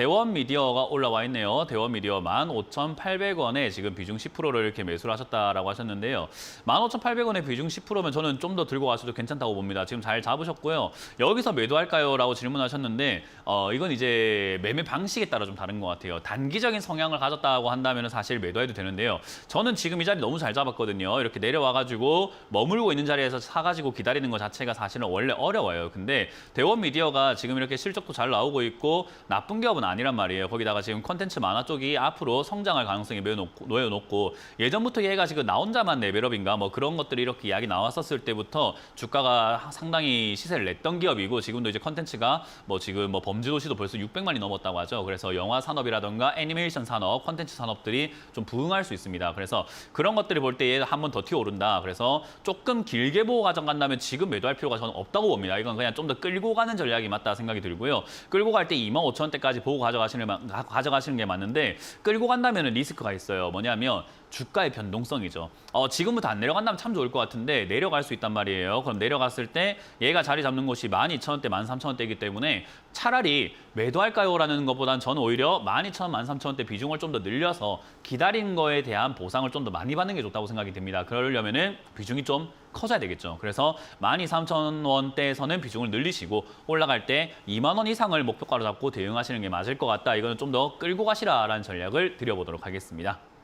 대원 미디어가 올라와 있네요. 대원 미디어 15,800원에 지금 비중 10%를 이렇게 매수를 하셨다라고 하셨는데요. 15,800원에 비중 10%면 저는 좀 더 들고 가셔도 괜찮다고 봅니다. 지금 잘 잡으셨고요. 여기서 매도할까요? 라고 질문하셨는데 어, 이건 이제 매매 방식에 따라 좀 다른 것 같아요. 단기적인 성향을 가졌다고 한다면 사실 매도해도 되는데요. 저는 지금 이 자리 너무 잘 잡았거든요. 이렇게 내려와가지고 머물고 있는 자리에서 사가지고 기다리는 것 자체가 사실은 원래 어려워요. 근데 대원 미디어가 지금 이렇게 실적도 잘 나오고 있고 나쁜 기업은 아니란 말이에요. 거기다가 지금 컨텐츠 만화 쪽이 앞으로 성장할 가능성이 매우 높고, 놓여 놓고 예전부터 얘가 지금 나 혼자만 레벨업인가 뭐 그런 것들이 이렇게 이야기 나왔었을 때부터 주가가 상당히 시세를 냈던 기업이고 지금도 이제 컨텐츠가 뭐 지금 뭐 범죄도시도 벌써 600만이 넘었다고 하죠. 그래서 영화 산업이라던가 애니메이션 산업, 컨텐츠 산업들이 좀 부흥할 수 있습니다. 그래서 그런 것들을 볼 때 얘 한 번 더 튀어오른다. 그래서 조금 길게 보고 가져간다면 지금 매도할 필요가 저는 없다고 봅니다. 이건 그냥 좀 더 끌고 가는 전략이 맞다 생각이 들고요. 끌고 갈 때 2만 5천 원대까지 보고 가져가시는, 게 맞- 가져가시는 게 맞는데 끌고 간다면 리스크가 있어요. 뭐냐면 주가의 변동성이죠. 어, 지금부터 안 내려간다면 참 좋을 것 같은데 내려갈 수 있단 말이에요. 그럼 내려갔을 때 얘가 자리 잡는 곳이 12,000원대, 13,000원대이기 때문에 차라리 매도할까요?라는 것보단 저는 오히려 12,000원, 13,000원대 비중을 좀 더 늘려서 기다린 거에 대한 보상을 좀 더 많이 받는 게 좋다고 생각이 듭니다. 그러려면 은 비중이 좀 커져야 되겠죠. 그래서 12,300원대에서는 비중을 늘리시고 올라갈 때 2만 원 이상을 목표가로 잡고 대응하시는 게 맞을 것 같다. 이거는 좀 더 끌고 가시라라는 전략을 드려보도록 하겠습니다.